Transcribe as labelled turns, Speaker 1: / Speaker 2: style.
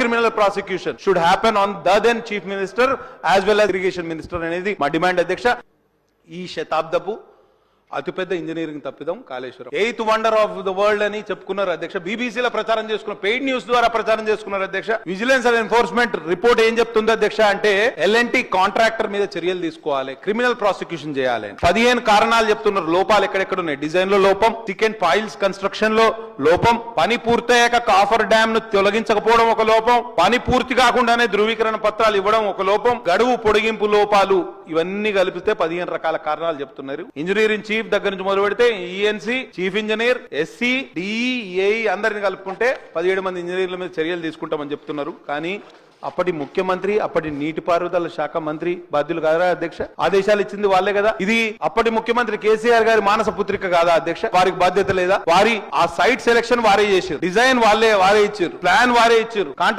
Speaker 1: Criminal prosecution should happen on the then chief minister as well as irrigation minister అనేది మా demand అధ్యక్ష. ఈ శతాబ్దపు అతిపెద్ద ఇంజనీరింగ్ తప్పిదం Kaleshwaram. Eighth wonder of the world అని చెప్పుకున్నారు అధ్యక్ష. బీబీసీలో ప్రచారం చేసుకున్న పెయిడ్ న్యూస్ ద్వారా ప్రచారం చేసుకున్నారు అధ్యక్ష. విజిలెన్స్ అండ్ ఎన్ఫోర్స్మెంట్ రిపోర్ట్ ఏం చెప్తుంది అధ్యక్ష అంటే ఎల్ఎన్టీ కాంట్రాక్టర్ మీద చర్యలు తీసుకోవాలి క్రిమినల్ ప్రాసిక్యూషన్ చేయాలి పదిహేను కారణాలు చెప్తున్నారు. లోపాలు ఎక్కడెక్కడ ఉన్నాయి? డిజైన్లో లోపం చికెన్ ఫైల్స్ కన్స్ట్రక్షన్లో లోపం పని పూర్తయ్యాక కాఫర్ డ్యామ్ను తొలగించకపోవడం ఒక లోపం పని పూర్తి కాకుండానే ధృవీకరణ పత్రాలు ఇవ్వడం ఒక లోపం గడువు పొడిగింపు లోపాలు ఇవన్నీ కలిపితే పదిహేను రకాల కారణాలు చెప్తున్నారు. ఇంజనీరింగ్ చీఫ్ దగ్గర నుంచి మొదలు పెడితే ENC chief engineer SE DEA అందరిని కలుపుకుంటే పదిహేడు మంది ఇంజనీర్ల మీద చర్యలు తీసుకుంటామని చెప్తున్నారు. కానీ అప్పటి ముఖ్యమంత్రి అప్పటి నీటిపారుదల శాఖ మంత్రి బాధ్యులు కాదా అధ్యక్ష? ఆదేశాలు ఇచ్చింది వాళ్ళే కదా. ఇది అప్పటి ముఖ్యమంత్రి కేసీఆర్ గారి మానస పుత్రిక కాదా అధ్యక్ష? వారికి బాధ్యత లేదా? వారి ఆ సైట్ సెలెక్షన్ వారే చేశారు. డిజైన్ వాళ్ళే వారే ఇచ్చారు. ప్లాన్ వారే ఇచ్చారు. కాంట్రాక్ట్